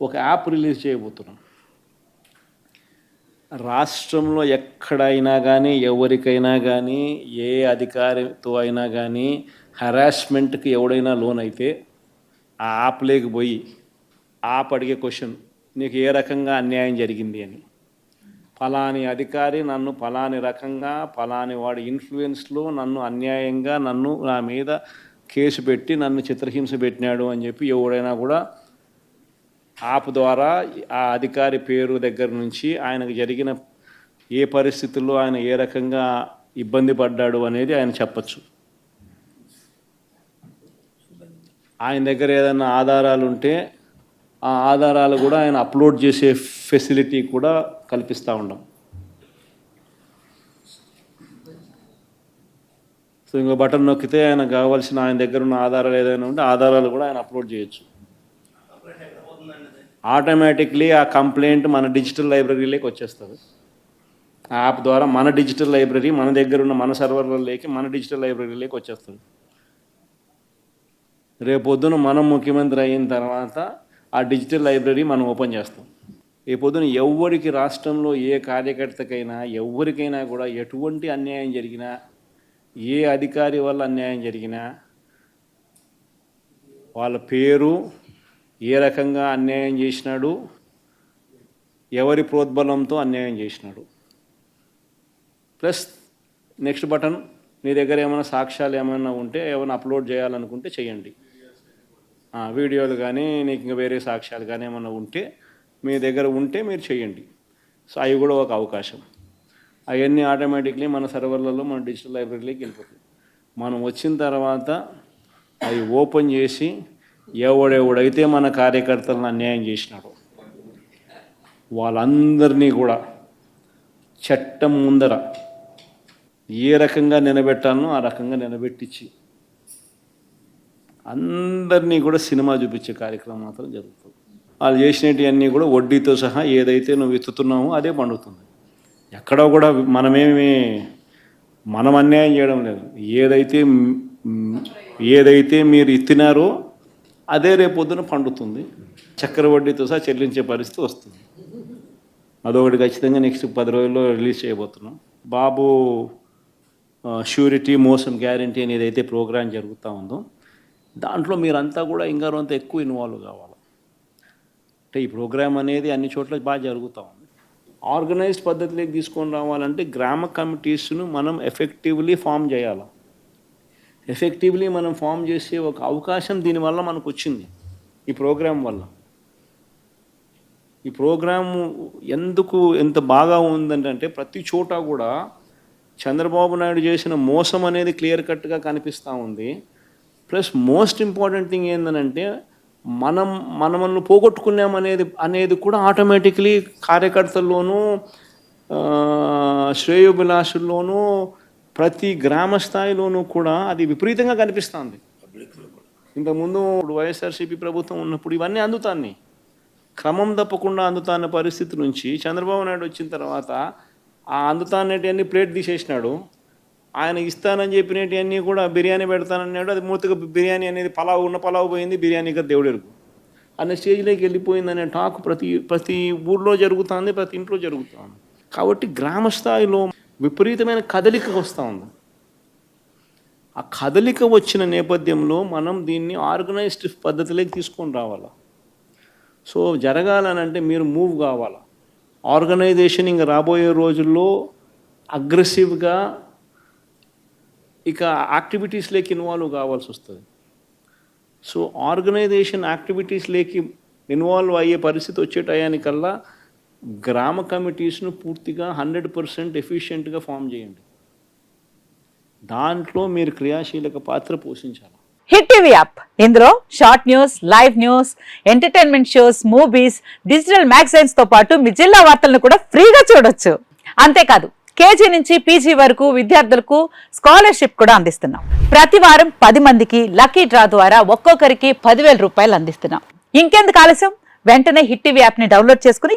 ఒక app release చేయబోతున్నాం. రాష్ట్రంలో ఎక్కడైనా కానీ ఎవరికైనా కానీ ఏ అధికారితో అయినా కానీ హరాస్మెంట్కి ఎవడైనా లోన్ అయితే ఆ యాప్ లేకపోయి యాప్ అడిగే క్వశ్చన్ నీకు ఏ రకంగా అన్యాయం జరిగింది అని. ఫలాని అధికారి నన్ను ఫలాని రకంగా ఫలాని వాడి ఇన్ఫ్లుయెన్స్లో నన్ను అన్యాయంగా నన్ను నా మీద కేసు పెట్టి నన్ను చిత్రహింస పెట్టినాడు అని చెప్పి ఎవడైనా కూడా యాప్ ద్వారా ఆ అధికారి పేరు దగ్గర నుంచి ఆయనకు జరిగిన ఏ పరిస్థితుల్లో ఆయన ఏ రకంగా ఇబ్బంది పడ్డాడు అనేది ఆయన చెప్పచ్చు. ఆయన దగ్గర ఏదైనా ఆధారాలు ఉంటే ఆ ఆధారాలు కూడా ఆయన అప్లోడ్ చేసే ఫెసిలిటీ కూడా కల్పిస్తూ ఉన్నాం సో ఇంకో బటన్ నొక్కితే ఆయన కావాల్సిన ఆయన దగ్గర ఉన్న ఆధారాలు ఏదైనా ఉంటే ఆధారాలు కూడా ఆయన అప్లోడ్ చేయొచ్చు. ఆటోమేటిక్లీ ఆ కంప్లైంట్ మన డిజిటల్ లైబ్రరీలోకి వచ్చేస్తుంది. ఆ యాప్ ద్వారా మన డిజిటల్ లైబ్రరీ మన దగ్గర ఉన్న మన సర్వర్లలోకి మన డిజిటల్ లైబ్రరీలోకి వచ్చేస్తుంది. రేపొద్దున మనం ముఖ్యమంత్రి అయిన తర్వాత ఆ డిజిటల్ లైబ్రరీ మనం ఓపెన్ చేస్తాం. రేపొద్దున ఎవరికి రాష్ట్రంలో ఏ కార్యకర్తకైనా ఎవరికైనా కూడా ఎటువంటి అన్యాయం జరిగినా ఏ అధికారి వల్ల అన్యాయం జరిగినా వాళ్ళ పేరు ఏ రకంగా అన్యాయం చేసినాడు? ఎవరి ప్రోద్బలంతో అన్యాయం చేసినాడు? ప్లస్ నెక్స్ట్ బటన్ మీ దగ్గర ఏమైనా సాక్ష్యాలు ఏమైనా ఉంటే ఏమైనా అప్లోడ్ చేయాలనుకుంటే చేయండి. వీడియోలు కానీ నీకు ఇంకా వేరే సాక్ష్యాలు కానీ ఏమైనా ఉంటే మీ దగ్గర ఉంటే మీరు చేయండి. సో అవి కూడా ఒక అవకాశం. అవన్నీ ఆటోమేటిక్లీ మన సర్వర్లలో మన డిజిటల్ లైబ్రరీలోకి వెళ్ళిపోతుంది మనం వచ్చిన తర్వాత అవి ఓపెన్ చేసి ఎవడెవడైతే మన కార్యకర్తలను అన్యాయం చేసినాడో వాళ్ళందరినీ కూడా చట్టం ముందర ఏ రకంగా నిలబెట్టాలనో ఆ రకంగా నిలబెట్టించి అందరినీ కూడా సినిమా చూపించే కార్యక్రమం మాత్రం జరుగుతుంది. వాళ్ళు చేసినవన్నీ కూడా వడ్డీతో సహా ఏదైతే నువ్వు ఎత్తుతున్నావో అదే పండుతుంది. ఎక్కడో కూడా మనమేమి మనం అన్యాయం చేయడం లేదు. ఏదైతే ఏదైతే మీరు ఇత్తినారో అదే రేపొద్దున పండుతుంది. చక్కెర వడ్డీతో సహా చెల్లించే పరిస్థితి వస్తుంది. అదొకటి ఖచ్చితంగా నెక్స్ట్ పది రోజుల్లో రిలీజ్ చేయబోతున్నాం. బాబు షూరిటీ మోసం గ్యారంటీ అనేది అయితే ప్రోగ్రాం జరుగుతూ ఉందో దాంట్లో మీరంతా కూడా ఇంకా అంత ఎక్కువ ఇన్వాల్వ్ కావాలి? అంటే ఈ ప్రోగ్రామ్ అనేది అన్ని చోట్ల బాగా జరుగుతూ ఉంది. ఆర్గనైజ్డ్ పద్ధతిలోకి తీసుకొని రావాలంటే గ్రామ కమిటీస్ను మనం ఎఫెక్టివ్లీ ఫామ్ చేయాలి? ఎఫెక్టివ్లీ మనం ఫామ్ చేసే ఒక అవకాశం దీనివల్ల మనకు వచ్చింది ఈ ప్రోగ్రాం వల్ల. ఈ ప్రోగ్రాము ఎందుకు ఎంత బాగా ఉందంటే ప్రతి చోట కూడా చంద్రబాబు నాయుడు చేసిన మోసం అనేది క్లియర్ కట్గా కనిపిస్తూ ఉంది. ప్లస్ మోస్ట్ ఇంపార్టెంట్ థింగ్ ఏంటంటే మనం మనమల్ని పోగొట్టుకున్నాం అనేది అనేది కూడా ఆటోమేటిక్లీ కార్యకర్తల్లోనూ శ్రేయోభిలాషుల్లోనూ ప్రతి గ్రామ స్థాయిలోనూ కూడా అది విపరీతంగా కనిపిస్తుంది. ఇంతకుముందు ఇప్పుడు వైఎస్ఆర్సీపీ ప్రభుత్వం ఉన్నప్పుడు ఇవన్నీ అందుతాన్ని. క్రమం తప్పకుండా అందుతాన్న పరిస్థితి నుంచి చంద్రబాబు నాయుడు వచ్చిన తర్వాత ఆ అందుతానేటివన్నీ ప్లేట్ తీసేసినాడు. ఆయన ఇస్తానని చెప్పినటివన్నీ కూడా బిర్యానీ పెడతానన్నాడు. అది మూర్తిగా బిర్యానీ అనేది పలావ్ ఉన్న పలావ్ పోయింది బిర్యానీ కదా దేవుడెరుగు అనే స్టేజ్లోకి వెళ్ళిపోయింది అనే టాక్ ప్రతి ప్రతి ఊర్లో జరుగుతుంది ప్రతి ఇంట్లో జరుగుతుంది. కాబట్టి గ్రామ స్థాయిలో విపరీతమైన కదలిక వస్తూ ఉంది. ఆ కదలిక వచ్చిన నేపథ్యంలో మనం దీన్ని ఆర్గనైజ్డ్ పద్ధతిలోకి తీసుకొని రావాలి? సో జరగాలనంటే మీరు మూవ్ కావాలి? ఆర్గనైజేషన్ ఇంకా రాబోయే రోజుల్లో అగ్రెసివ్గా ఇక యాక్టివిటీస్లోకి ఇన్వాల్వ్ కావాల్సి వస్తుంది. సో ఆర్గనైజేషన్ యాక్టివిటీస్లోకి ఇన్వాల్వ్ అయ్యే పరిస్థితి వచ్చే టయానికల్లా గ్రామ కమిటీస్ను పూర్తిగా హండ్రెడ్ పర్సెంట్ ఎఫిషియెంట్గా ఫామ్ చేయండి. దాంట్లో మీరు క్రియాశీలక పాత్ర పోషించాలి. Hit TV app. ఇందులో short news live news entertainment shows movies digital మ్యాగజైన్స్తో పాటు మీ జిల్లా వార్తలను కూడా ఫ్రీగా చూడొచ్చు. అంతేకాదు కేజీ నుంచి పీజీ వరకు విద్యార్థులకు స్కాలర్షిప్ కూడా అందిస్తున్నాం. ప్రతి వారం పది మందికి లక్కీ డ్రా ద్వారా ఒక్కొక్కరికి పదివేల రూపాయలు అందిస్తున్నాం. ఇంకెందుకు ఆలస్యం? వెంటనే హిట్ టీవీ యాప్ని డౌన్లోడ్ చేసుకుని